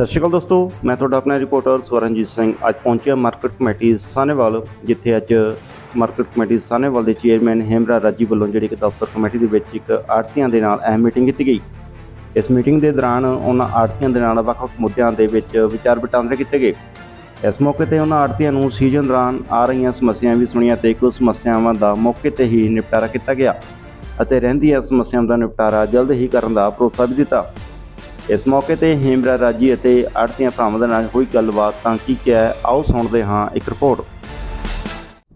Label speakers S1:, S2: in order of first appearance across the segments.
S1: ਸਤਿ ਸ਼੍ਰੀ ਅਕਾਲ ਦੋਸਤੋ, ਮੈਂ ਤੁਹਾਡਾ ਆਪਣਾ ਰਿਪੋਰਟਰ ਸਵਰਨਜੀਤ ਸਿੰਘ। ਅੱਜ ਪਹੁੰਚਿਆ ਮਾਰਕੀਟ ਕਮੇਟੀ ਸਾਨੇਵਾਲ ਜਿੱਥੇ ਅੱਜ ਮਾਰਕੀਟ ਕਮੇਟੀ ਸਾਨੇਵਾਲ ਦੇ ਚੇਅਰਮੈਨ ਹੇਮਰਾ ਰਾਜੀ ਵੱਲੋਂ ਜਿਹੜੀ ਕਿ ਦਫ਼ਤਰ ਕਮੇਟੀ ਦੇ ਵਿੱਚ ਇੱਕ ਆੜਤੀਆਂ ਦੇ ਨਾਲ ਅਹਿਮ ਮੀਟਿੰਗ ਕੀਤੀ ਗਈ। ਇਸ ਮੀਟਿੰਗ ਦੇ ਦੌਰਾਨ ਉਹਨਾਂ ਆੜਤੀਆਂ ਦੇ ਨਾਲ ਵੱਖ-ਵੱਖ ਮੁੱਦਿਆਂ ਦੇ ਵਿੱਚ ਵਿਚਾਰ ਵਟਾਂਦਰੇ ਕੀਤੇ ਗਏ। ਇਸ ਮੌਕੇ ਤੇ ਉਹਨਾਂ ਆੜਤੀਆਂ ਨੂੰ ਸੀਜ਼ਨ ਦੌਰਾਨ ਆ ਰਹੀਆਂ ਸਮੱਸਿਆਵਾਂ ਵੀ ਸੁਣੀਆਂ ਤੇ ਕੁਝ ਸਮੱਸਿਆਵਾਂ ਦਾ ਮੌਕੇ ਤੇ ਹੀ ਨਿਪਟਾਰਾ ਕੀਤਾ ਗਿਆ ਅਤੇ ਰਹਿੰਦੀਆਂ ਸਮੱਸਿਆਵਾਂ ਦਾ ਨਿਪਟਾਰਾ ਜਲਦ ਹੀ ਕਰਨ ਦਾ ਭਰੋਸਾ ਵੀ ਦਿੱਤਾ। ਇਸ ਮੌਕੇ ਤੇ ਹੇਮਰਾ ਰਾਜੀ ਅਤੇ ਆੜਤੀਆਂ ਭਰਾਵਾਂ ਦੇ ਨਾਲ ਹੋਈ ਗੱਲਬਾਤ ਤਾਂ ਕੀ ਕਿਹਾ ਆਓ ਸੁਣਦੇ ਹਾਂ ਇੱਕ ਰਿਪੋਰਟ।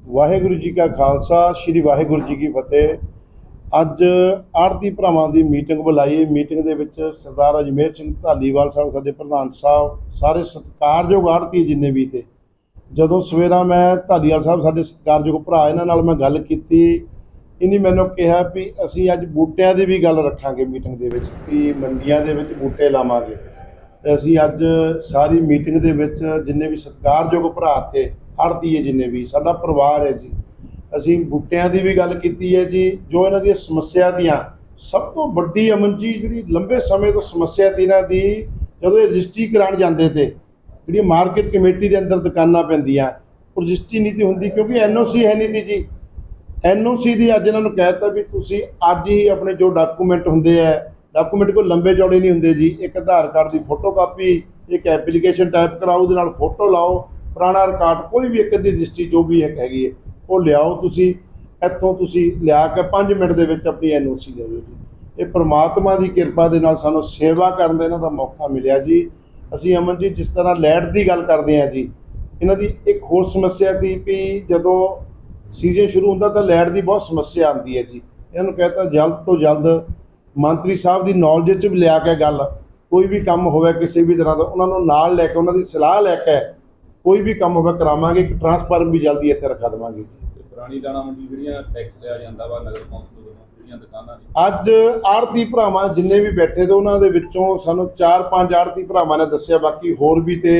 S2: ਵਾਹਿਗੁਰੂ ਜੀ ਕਾ ਖਾਲਸਾ, ਸ੍ਰੀ ਵਾਹਿਗੁਰੂ ਜੀ ਕੀ ਫਤਿਹ। ਅੱਜ ਆੜਤੀ ਭਰਾਵਾਂ ਦੀ ਮੀਟਿੰਗ ਬੁਲਾਈ। ਮੀਟਿੰਗ ਦੇ ਵਿੱਚ ਸਰਦਾਰ ਅਜਮੇਰ ਸਿੰਘ ਧਾਲੀਵਾਲ ਸਾਹਿਬ, ਸਾਡੇ ਪ੍ਰਧਾਨ ਸਾਹਿਬ, ਸਾਰੇ ਸਤਿਕਾਰਯੋਗ ਆੜਤੀ ਜਿੰਨੇ ਵੀ ਤੇ। ਜਦੋਂ ਸਵੇਰਾ ਮੈਂ ਧਾਲੀਵਾਲ ਸਾਹਿਬ, ਸਾਡੇ ਸਤਿਕਾਰਯੋਗ ਭਰਾ, ਇਹਨਾਂ ਨਾਲ ਮੈਂ ਗੱਲ ਕੀਤੀ। ਇਨੀ ਮੈਨੂੰ ਕਿਹਾ ਵੀ ਅਸੀਂ ਅੱਜ ਬੂਟਿਆਂ ਦੀ ਵੀ ਗੱਲ ਰੱਖਾਂਗੇ ਮੀਟਿੰਗ ਦੇ ਵਿੱਚ, ਵੀ ਮੰਡੀਆਂ ਦੇ ਵਿੱਚ ਬੂਟੇ ਲਾਵਾਂਗੇ। ਤੇ ਅਸੀਂ ਅੱਜ ਸਾਰੀ ਮੀਟਿੰਗ ਦੇ ਵਿੱਚ ਜਿੰਨੇ ਵੀ ਸਤਿਕਾਰਯੋਗ ਭਰਾ ਤੇ ਆੜਤੀ ਹੈ ਜਿੰਨੇ ਵੀ, ਸਾਡਾ ਪਰਿਵਾਰ ਹੈ ਜੀ। ਅਸੀਂ ਬੂਟਿਆਂ ਦੀ ਵੀ ਗੱਲ ਕੀਤੀ ਹੈ ਜੀ, ਜੋ ਇਹਨਾਂ ਦੀਆਂ ਸਮੱਸਿਆ ਦੀਆਂ, ਸਭ ਤੋਂ ਵੱਡੀ ਅਮਨ ਜੀ ਜਿਹੜੀ ਲੰਬੇ ਸਮੇਂ ਤੋਂ ਸਮੱਸਿਆ ਸੀ ਇਹਨਾਂ ਦੀ, ਜਦੋਂ ਇਹ ਰਜਿਸਟਰੀ ਕਰਾਉਣ ਜਾਂਦੇ ਤੇ, ਜਿਹੜੀ ਮਾਰਕੀਟ ਕਮੇਟੀ ਦੇ ਅੰਦਰ ਦੁਕਾਨਾਂ ਪੈਂਦੀਆਂ ਉਹ ਰਜਿਸਟਰੀ ਨਹੀਂ ਤੀ ਹੁੰਦੀ ਕਿਉਂਕਿ ਐਨਓਸੀ ਹੈ ਨਹੀਂ ਤੀ ਜੀ। ਐਨਓਸੀ ਦੀ ਅੱਜ ਇਹਨਾਂ ਨੂੰ ਕਹਿਤਾ ਵੀ ਤੁਸੀਂ ਅੱਜ ਹੀ ਆਪਣੇ ਜੋ ਡਾਕੂਮੈਂਟ ਹੁੰਦੇ ਆ, ਡਾਕੂਮੈਂਟ ਕੋਈ ਲੰਬੇ ਚੌੜੇ ਨਹੀਂ ਹੁੰਦੇ ਜੀ, ਇੱਕ ਆਧਾਰ ਕਾਰਡ ਦੀ ਫੋਟੋ ਕਾਪੀ ਇੱਕ ਐਪਲੀਕੇਸ਼ਨ ਟਾਈਪ ਕਰਾਓ, ਉਹਦੇ ਨਾਲ ਫੋਟੋ ਲਾਓ, ਪੁਰਾਣਾ ਰਿਕਾਰਡ ਕੋਈ ਵੀ ਇੱਕ ਦੀ ਰਜਿਸਟਰੀ ਜੋ ਵੀ ਇੱਕ ਹੈਗੀ ਹੈ, ਉਹ ਲਿਆਓ ਤੁਸੀਂ, ਇੱਥੋਂ ਤੁਸੀਂ ਲਿਆ ਕੇ 5 ਮਿੰਟ ਦੇ ਵਿੱਚ ਆਪਣੀ ਐਨਓਸੀ ਲੈ ਜਾਓ ਜੀ। ਇਹ ਪ੍ਰਮਾਤਮਾ ਦੀ ਕਿਰਪਾ ਦੇ ਨਾਲ ਸਾਨੂੰ ਸੇਵਾ ਕਰਨ ਦਾ ਇਹਨਾਂ ਦਾ ਮੌਕਾ ਮਿਲਿਆ ਜੀ। ਅਸੀਂ ਅਮਨ ਜੀ ਜਿਸ ਤਰ੍ਹਾਂ ਲੈਟ ਦੀ ਗੱਲ ਕਰਦੇ ਹਾਂ ਜੀ, ਇਹਨਾਂ ਦੀ ਇੱਕ ਹੋਰ ਸਮੱਸਿਆ ਦੀ ਵੀ ਜਦੋਂ ਸੀਜ਼ਨ ਸ਼ੁਰੂ ਹੁੰਦਾ ਤਾਂ ਲਾਈਟ ਦੀ ਬਹੁਤ ਸਮੱਸਿਆ ਆਉਂਦੀ ਹੈ ਜੀ। ਇਹਨਾਂ ਨੂੰ ਕਹਿੰਦਾ ਜਲਦ ਤੋਂ ਜਲਦ ਮੰਤਰੀ ਸਾਹਿਬ ਦੀ ਨੌਲੇਜ 'ਚ ਵੀ ਲਿਆ ਕੇ ਗੱਲ ਕੋਈ ਵੀ ਕੰਮ ਹੋਵੇ ਕਿਸੇ ਵੀ ਤਰ੍ਹਾਂ ਦਾ ਉਹਨਾਂ ਨੂੰ ਨਾਲ ਲੈ ਕੇ ਉਹਨਾਂ ਦੀ ਸਲਾਹ ਲੈ ਕੇ ਕੋਈ ਵੀ ਕੰਮ ਹੋਵੇ ਕਰਾਵਾਂਗੇ ਇੱਕ ਟਰਾਂਸਫਾਰਮ ਵੀ ਜਲਦੀ ਇੱਥੇ ਰਖਾ ਦੇਵਾਂਗੇ
S3: ਪੁਰਾਣੀ ਦਾਣਾ ਮੰਡੀ ਜਿਹੜੀਆਂ ਟੈਕਸ ਲਿਆ ਜਾਂਦਾ ਵਾ ਨਗਰ ਕੌਂਸਲ ਵੱਲੋਂ ਜਿਹੜੀਆਂ ਦੁਕਾਨਾਂ ਦੀ
S2: ਅੱਜ ਆੜਤੀ ਭਰਾਵਾਂ ਜਿੰਨੇ ਵੀ ਬੈਠੇ ਤੇ ਉਹਨਾਂ ਦੇ ਵਿੱਚੋਂ ਸਾਨੂੰ 4-5 ਆੜਤੀ ਭਰਾਵਾਂ ਨੇ ਦੱਸਿਆ ਬਾਕੀ ਹੋਰ ਵੀ ਤੇ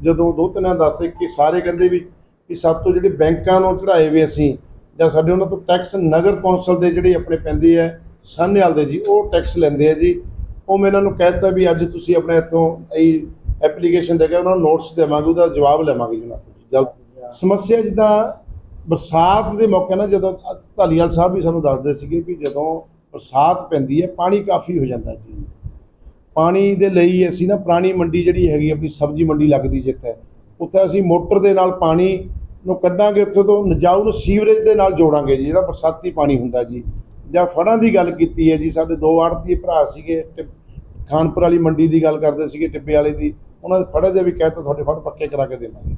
S2: ਜਦੋਂ ਦੋ ਤਿੰਨਾਂ ਦੱਸੇ ਕਿ ਸਾਰੇ ਕਹਿੰਦੇ ਵੀ ਕਿ ਸਭ ਤੋਂ ਜਿਹੜੇ ਬੈਂਕਾਂ ਨੂੰ ਚੜਾਏ ਵੀ ਅਸੀਂ ਜਾਂ ਸਾਡੇ ਉਹਨਾਂ ਤੋਂ ਟੈਕਸ ਨਗਰ ਕੌਂਸਲ ਦੇ ਜਿਹੜੇ ਆਪਣੇ ਪੈਂਦੇ ਆ ਸਾਹਨੇਵਾਲ ਦੇ ਜੀ ਉਹ ਟੈਕਸ ਲੈਂਦੇ ਆ ਜੀ। ਉਹ ਮੈਂ ਇਹਨਾਂ ਨੂੰ ਕਹਿ ਦਿੱਤਾ ਵੀ ਅੱਜ ਤੁਸੀਂ ਆਪਣੇ ਇੱਥੋਂ ਇਹ ਐਪਲੀਕੇਸ਼ਨ ਦੇ ਕੇ ਉਹਨਾਂ ਨੂੰ ਨੋਟਿਸ ਦੇਵਾਂਗੇ ਉਹਦਾ ਜਵਾਬ ਲਵਾਂਗੇ ਜੀ ਉਹਨਾਂ ਤੋਂ ਜੀ, ਜਲਦ। ਸਮੱਸਿਆ ਜਿੱਦਾਂ ਬਰਸਾਤ ਦੇ ਮੌਕੇ ਨਾਲ ਜਦੋਂ ਧਾਲੀਵਾਲ ਸਾਹਿਬ ਵੀ ਸਾਨੂੰ ਦੱਸਦੇ ਸੀਗੇ ਵੀ ਜਦੋਂ ਬਰਸਾਤ ਪੈਂਦੀ ਹੈ ਪਾਣੀ ਕਾਫੀ ਹੋ ਜਾਂਦਾ ਜੀ। ਪਾਣੀ ਦੇ ਲਈ ਅਸੀਂ ਨਾ ਪੁਰਾਣੀ ਮੰਡੀ ਜਿਹੜੀ ਹੈਗੀ ਆਪਣੀ ਸਬਜ਼ੀ ਮੰਡੀ ਲੱਗਦੀ ਜਿੱਥੇ ਉੱਥੇ ਅਸੀਂ ਮੋਟਰ ਦੇ ਨਾਲ ਪਾਣੀ ਨੂੰ ਕੱਢਾਂਗੇ, ਉੱਥੇ ਤੋਂ ਨਜਾਊ ਨੂੰ ਸੀਵਰੇਜ ਦੇ ਨਾਲ ਜੋੜਾਂਗੇ ਜੀ, ਜਿਹੜਾ ਬਰਸਾਤੀ ਪਾਣੀ ਹੁੰਦਾ ਜੀ। ਜਾਂ ਫੜਾਂ ਦੀ ਗੱਲ ਕੀਤੀ ਹੈ ਜੀ, ਸਾਡੇ ਦੋ ਆੜਤੀ ਭਰਾ ਸੀਗੇ, ਟਿ- ਖਾਨਪੁਰ ਵਾਲੀ ਮੰਡੀ ਦੀ ਗੱਲ ਕਰਦੇ ਸੀਗੇ, ਟਿੱਬੇ ਵਾਲੇ ਦੀ, ਉਹਨਾਂ ਦੇ ਫੜੇ ਦੇ ਵੀ ਕਹਿਤਾ ਤੁਹਾਡੇ ਫੜ ਪੱਕੇ ਕਰਾ ਕੇ ਦੇਵਾਂਗੇ ਜੀ।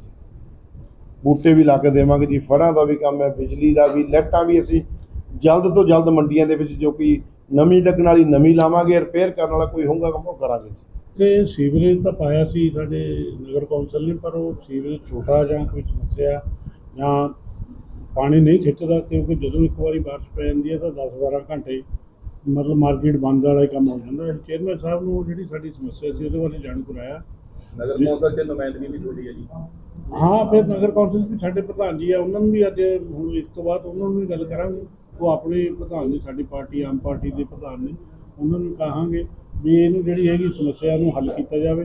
S2: ਬੂਟੇ ਵੀ ਲਾ ਕੇ ਦੇਵਾਂਗੇ ਜੀ, ਫੜਾਂ ਦਾ ਵੀ ਕੰਮ ਹੈ, ਬਿਜਲੀ ਦਾ ਵੀ, ਲਾਈਟਾਂ ਵੀ ਅਸੀਂ ਜਲਦ ਤੋਂ ਜਲਦ ਮੰਡੀਆਂ ਦੇ ਵਿੱਚ ਜੋ ਕਿ ਨਵੀਂ ਲੱਗਣ ਵਾਲੀ ਨਵੀਂ ਲਾਵਾਂਗੇ ਰਿਪੇਅਰ ਕਰਨ ਵਾਲਾ ਕੋਈ ਹੋਊਗਾ, ਕੰਮ ਉਹ ਕਰਾਂਗੇ ਜੀ।
S4: ਤੇ ਸੀਵਰੇਜ ਤਾਂ ਪਾਇਆ ਸੀ ਸਾਡੇ ਨਗਰ ਕੌਂਸਲ ਨੇ ਪਰ ਉਹ ਸੀਵਰੇਜ ਛੋਟਾ ਜਾਂ ਕੋਈ ਸਮੱਸਿਆ ਜਾਂ ਪਾਣੀ ਨਹੀਂ ਖਿੱਚਦਾ ਕਿਉਂਕਿ ਜਦੋਂ ਇੱਕ ਵਾਰੀ ਬਾਰਿਸ਼ ਪੈ ਜਾਂਦੀ ਹੈ ਤਾਂ 10-12 ਘੰਟੇ ਮਤਲਬ ਮਾਰਕੀਟ ਬੰਦ ਵਾਲਾ ਹੀ ਕੰਮ ਹੋ ਜਾਂਦਾ। ਹੈ ਚੇਅਰਮੈਨ ਸਾਹਿਬ ਨੂੰ ਜਿਹੜੀ ਸਾਡੀ ਸਮੱਸਿਆ ਸੀ ਉਹਦੇ ਬਾਰੇ ਜਾਣੂ ਕਰਾਇਆ।
S3: ਨਗਰ ਕੌਂਸਲ ਚ ਨੁਮਾਇੰਦਗੀ ਵੀ ਤੁਹਾਡੀ ਹੈ ਜੀ?
S4: ਹਾਂ ਫਿਰ ਨਗਰ ਕੌਂਸਲ ਵੀ ਸਾਡੇ ਪ੍ਰਧਾਨ ਜੀ ਆ ਉਹਨਾਂ ਨੂੰ ਵੀ ਅੱਜ ਹੁਣ ਇਸ ਤੋਂ ਬਾਅਦ ਉਹਨਾਂ ਨੂੰ ਵੀ ਗੱਲ ਕਰਾਂਗੇ। ਉਹ ਆਪਣੇ ਪ੍ਰਧਾਨ ਨੇ ਸਾਡੀ ਪਾਰਟੀ ਆਮ ਪਾਰਟੀ ਦੇ ਪ੍ਰਧਾਨ ਨੇ। ਉਹਨਾਂ ਨੂੰ ਕਹਾਂਗੇ ਵੀ ਇਹਨੂੰ ਜਿਹੜੀ ਹੈਗੀ ਸਮੱਸਿਆ ਨੂੰ ਹੱਲ ਕੀਤਾ ਜਾਵੇ।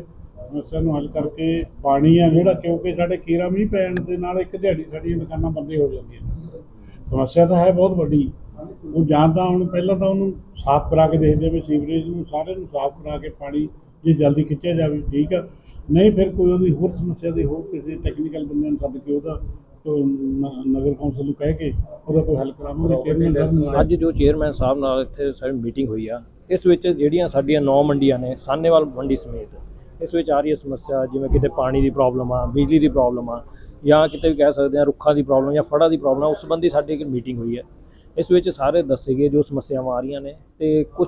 S4: ਸਮੱਸਿਆ ਨੂੰ ਹੱਲ ਕਰਕੇ ਪਾਣੀ ਆ ਜਿਹੜਾ ਕਿਉਂਕਿ ਸਾਡੇ ਕੀਰਾ ਮੀਂਹ ਪੈਣ ਦੇ ਨਾਲ ਇੱਕ ਦਿਹਾੜੀ ਸਾਡੀਆਂ ਦੁਕਾਨਾਂ ਬੰਦੇ ਹੋ ਜਾਂਦੀਆਂ। ਸਮੱਸਿਆ ਤਾਂ ਹੈ ਬਹੁਤ ਵੱਡੀ। ਉਹ ਜਾਂ ਤਾਂ ਹੁਣ ਪਹਿਲਾਂ ਤਾਂ ਉਹਨੂੰ ਸਾਫ਼ ਕਰਾ ਕੇ ਦੇਖਦੇ ਵੀ ਸੀਵਰੇਜ ਨੂੰ ਸਾਰੇ ਨੂੰ ਸਾਫ਼ ਕਰਾ ਕੇ ਪਾਣੀ ਜੇ ਜਲਦੀ ਖਿੱਚਿਆ ਜਾਵੇ ਠੀਕ ਆ। ਨਹੀਂ ਫਿਰ ਕੋਈ ਉਹਦੀ ਹੋਰ ਸਮੱਸਿਆ ਦੇ ਹੋਰ ਕਿਸੇ ਟੈਕਨੀਕਲ ਬੰਦੇ ਨੂੰ ਸੱਦ ਕੇ ਉਹਦਾ ਨਗਰ ਕੌਂਸਲ ਨੂੰ ਕਹਿ ਕੇ ਉਹਦਾ ਕੋਈ ਹੱਲ ਕਰਾਵਾਂਗੇ ਚੇਅਰਮੈਨ ਸਾਹਿਬ ਨੂੰ
S5: ਅੱਜ ਜੋ ਚੇਅਰਮੈਨ ਸਾਹਿਬ ਨਾਲ ਇੱਥੇ ਸਾਡੀ ਮੀਟਿੰਗ ਹੋਈ ਆ ਇਸ ਵਿੱਚ ਜਿਹੜੀਆਂ ਸਾਡੀਆਂ ਨੌ ਮੰਡੀਆਂ ਨੇ ਸਾਨੇਵਾਲ ਮੰਡੀ ਸਮੇਤ, ਇਸ ਵਿੱਚ ਆ ਰਹੀ ਹੈ ਸਮੱਸਿਆ ਜਿਵੇਂ ਕਿਤੇ ਪਾਣੀ ਦੀ ਪ੍ਰੋਬਲਮ ਆ, ਬਿਜਲੀ ਦੀ ਪ੍ਰੋਬਲਮ ਆ, ਜਾਂ ਕਿਤੇ ਵੀ ਕਹਿ ਸਕਦੇ ਆ ਰੁੱਖਾਂ ਦੀ ਪ੍ਰੋਬਲਮ ਜਾਂ ਫੜਾਂ ਦੀ ਪ੍ਰੋਬਲਮ ਉਸ ਸੰਬੰਧੀ ਸਾਡੀ ਇੱਕ ਮੀਟਿੰਗ ਹੋਈ ਹੈ। ਇਸ ਵਿੱਚ ਸਾਰੇ ਦੱਸੇ ਗਏ ਜੋ ਸਮੱਸਿਆਵਾਂ ਆ ਰਹੀਆਂ ਨੇ ਤੇ ਕੁਝ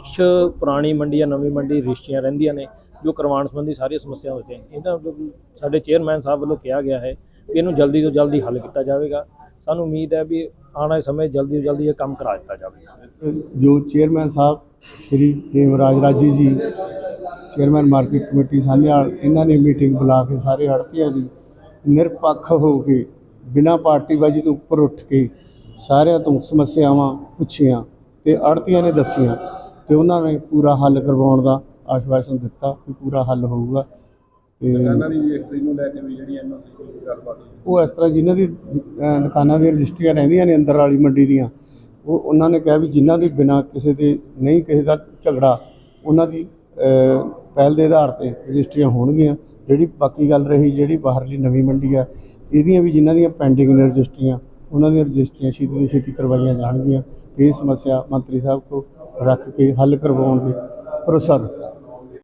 S5: ਪੁਰਾਣੀ ਮੰਡੀ ਜਾਂ ਨਵੀਂ ਮੰਡੀ ਰਿਸ਼ਤੀਆਂ ਰਹਿੰਦੀਆਂ ਨੇ ਜੋ ਕਰਵਾਉਣ ਸੰਬੰਧੀ ਸਾਰੀਆਂ ਸਮੱਸਿਆਵਾਂ ਵਿੱਚ ਇਹਨਾਂ ਵੱਲੋਂ ਸਾਡੇ ਚੇਅਰਮੈਨ ਸਾਹਿਬ ਵੱਲੋਂ ਕਿਹਾ ਗਿਆ ਹੈ ਕਿ ਇਹਨੂੰ ਜਲਦੀ ਤੋਂ ਜਲਦੀ ਹੱਲ ਕੀਤਾ ਜਾਵੇਗਾ। ਸਾਨੂੰ ਉਮੀਦ ਹੈ ਵੀ ਆਉਣ ਵਾਲੇ ਸਮੇਂ ਜਲਦੀ ਤੋਂ ਜਲਦੀ ਇਹ ਕੰਮ ਕਰਾ ਦਿੱਤਾ ਜਾਵੇਗਾ।
S6: ਜੋ ਚੇਅਰਮੈਨ ਸਾਹਿਬ ਸ਼੍ਰੀ ਹੇਮਰਾਜ ਰਾਜੀ ਜੀ ਚੇਅਰਮੈਨ ਮਾਰਕੀਟ ਕਮੇਟੀ ਸਾਹਨੇਵਾਲ ਇਹਨਾਂ ਨੇ ਮੀਟਿੰਗ ਬੁਲਾ ਕੇ ਸਾਰੇ ਆੜ੍ਹਤੀਆਂ ਦੀ ਨਿਰਪੱਖ ਹੋ ਕੇ ਬਿਨਾਂ ਪਾਰਟੀਬਾਜ਼ੀ ਤੋਂ ਉੱਪਰ ਉੱਠ ਕੇ ਸਾਰਿਆਂ ਤੋਂ ਸਮੱਸਿਆਵਾਂ ਪੁੱਛੀਆਂ ਤੇ ਆੜ੍ਹਤੀਆਂ ਨੇ ਦੱਸੀਆਂ ਤੇ ਉਹਨਾਂ ਨੇ ਪੂਰਾ ਹੱਲ ਕਰਵਾਉਣ ਦਾ ਆਸ਼ਵਾਸਨ ਦਿੱਤਾ ਕਿ ਪੂਰਾ ਹੱਲ ਹੋਊਗਾ ਤੇ
S3: ਦੁਕਾਨਾਂ ਦੀ ਰਜਿਸਟਰੀ ਨੂੰ ਲੈ ਕੇ ਵੀ ਜਿਹੜੀ ਐਨਓਸੀ ਦੀ ਗੱਲਬਾਤ
S6: ਉਹ ਇਸ ਤਰ੍ਹਾਂ ਜਿਨ੍ਹਾਂ ਦੀ ਦੁਕਾਨਾਂ ਦੀਆਂ ਰਜਿਸਟਰੀਆਂ ਰਹਿੰਦੀਆਂ ਨੇ ਅੰਦਰ ਵਾਲੀ ਮੰਡੀ ਦੀਆਂ ਉਹ ਉਹਨਾਂ ਨੇ ਕਿਹਾ ਵੀ ਜਿਨ੍ਹਾਂ ਦੇ ਬਿਨਾਂ ਕਿਸੇ ਦੇ ਨਹੀਂ ਕਿਸੇ ਦਾ ਝਗੜਾ, ਉਹਨਾਂ ਦੀ ਪਹਿਲ ਦੇ ਆਧਾਰ ਤੇ ਰਜਿਸਟਰੀਆਂ ਹੋਣਗੀਆਂ। ਜਿਹੜੀ ਬਾਕੀ ਗੱਲ ਰਹੀ, ਜਿਹੜੀ ਬਾਹਰਲੀ ਨਵੀਂ ਮੰਡੀ ਆ, ਇਹਦੀਆਂ ਵੀ ਜਿਨ੍ਹਾਂ ਦੀਆਂ ਪੈਂਡਿੰਗ ਨੇ ਰਜਿਸਟਰੀਆਂ, ਉਹਨਾਂ ਦੀਆਂ ਰਜਿਸਟਰੀਆਂ ਛੇਤੀ ਤੋਂ ਛੇਤੀ ਕਰਵਾਈਆਂ ਜਾਣਗੀਆਂ। ਤੇ ਇਹ ਸਮੱਸਿਆ ਮੰਤਰੀ ਸਾਹਿਬ ਕੋ ਰੱਖ ਕੇ ਹੱਲ ਕਰਵਾਉਣ ਦੇ ਭਰੋਸਾ ਦਿੱਤਾ।